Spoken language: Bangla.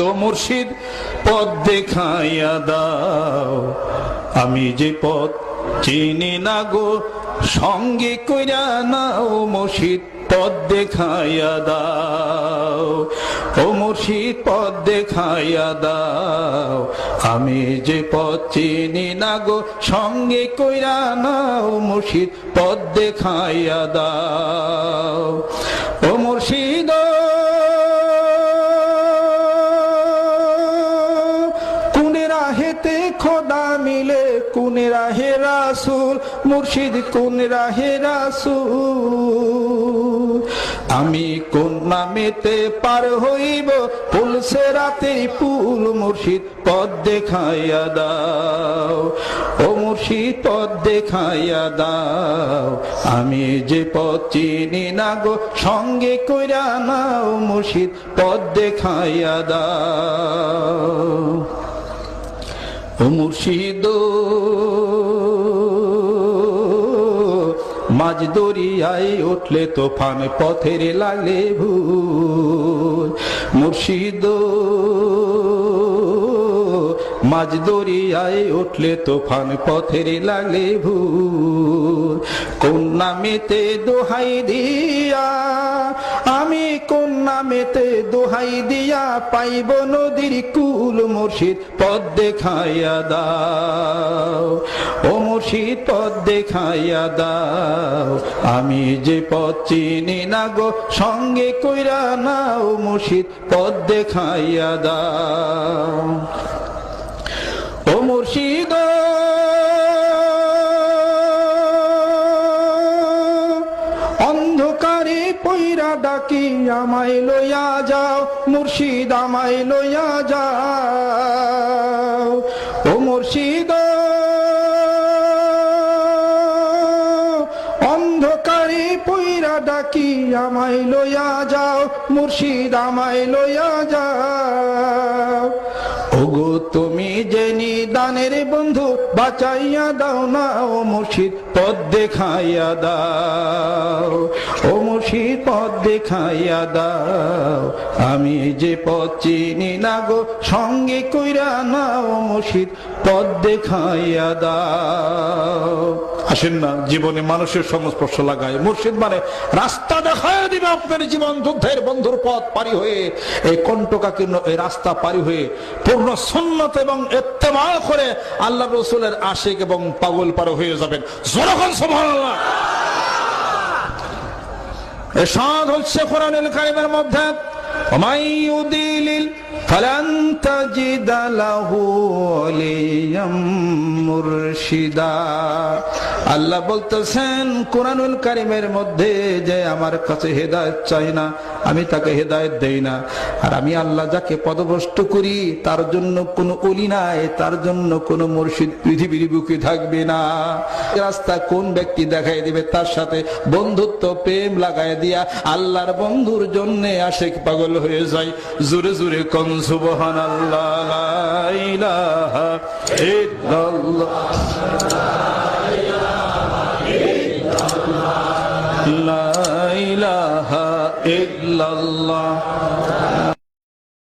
ও মুর্শিদ? পথ দেখাইয়া দাও। আমি যে পথ চিনি না গো, সঙ্গে কইরা নাও মুর্শিদ, পথ দেখাইয়া দাও। ও মুর্শিদ, পথ দেখাইয়া দাও। আমি যে পথ চিনি না গো, সঙ্গে কইরা নাও মুর্শিদ, পথ দেখাইয়া দাও। ও মুর্শিদ কোনে রাহে রাসুল, মুর্শিদ কোন রাহে রাসুল? আমি কোন নামেতে পার হইব পুলসে রাতে পুল মুর্শিদ পদ দেখাইয়া দাও। ও মুর্শিদ পদ দেখাইয়া দাও। আমি যে পথ চিনি না গো, সঙ্গে কইরা নাও মুর্শিদ পদ দেখাইয়া দাও। মুর্শিদ মাঝ দরিয়ায় উঠলে তোফান পথের লাগলে ভুল মুর্শিদ মাঝ দরিয়ায় উঠলে তোফান পথের লাগলে ভুল কোন নামেতে দোহাই দিয়া? আমি কোন নামেতে দোহাই দিয়া পাইব নদীর কুল মুর্শিদ? পদ দেখাইয়া দাও, ও মুর্শিদ পদ দেখাইয়া দাও। আমি যে পথ চিনি না গো, সঙ্গে কইরা নাও মুর্শিদ পদ দেখাইয়া দাও। আমায় লইয়া যাও, মুর্শিদ আমায় লইয়া যাও। ও মুর্শিদ, অন্ধকারে পইরা ডাকি আমায় লইয়া যাও, মুর্শিদ আমায় লইয়া যাও। ওগো তুমি জেনি দানের বন্ধু, বাঁচাইয়া দাও না, ও মুর্শিদ পদ দেখাইয়া দাও। ও মুর্শিদ পথ দেখাইয়া দাও। আমি যে পথ চিনি না গো, সঙ্গে কইরা না ও মুর্শিদ পদ দেখাইয়া দাও। আসেন না, জীবনে মানুষের সংস্পর্শ লাগায় মুর্শিদ মানে রাস্তা দেখায় দিবে আপনার জীবন, যুদ্ধের বন্ধুর পথ পারি হয়ে, এই কণ্টকাকীর্ণ, এই রাস্তা পারি হয়ে, পূর্ণ সুন্নত এবং এত্তেমা করে আল্লাহ রসুলের আশেক এবং পাগল পার হয়ে যাবেন। জনগণ সুবহানাল্লাহ। এরশাদ হচ্ছে কোরআনুল কারিমের মধ্যে ওমাই ইউদিলিল ফালান তাজিদা লাহু লিয়াম মুরশিদা। আল্লাহ বলতেছেন, কোরআনুল কারিমের মধ্যে যে আমার কাছে হেদায়ত চাই না, আমি তাকে হেদায়েত দেই না। আর আমি আল্লাহ যাকে পদভ্রষ্ট করি, তার জন্য কোনো অলি নাই, তার জন্য কোনো মুর্শিদ পৃথিবীর বুকে থাকবে না। রাস্তা কোন ব্যক্তি দেখাই দিবে? তার সাথে বন্ধুত্ব, প্রেম লাগাই দিয়া আল্লাহর বন্ধুর জন্য আশেক পাগল হয়ে যায়। জোরে জোরে কন সুবহান আল্লাহ ইল্লাল্লাহ।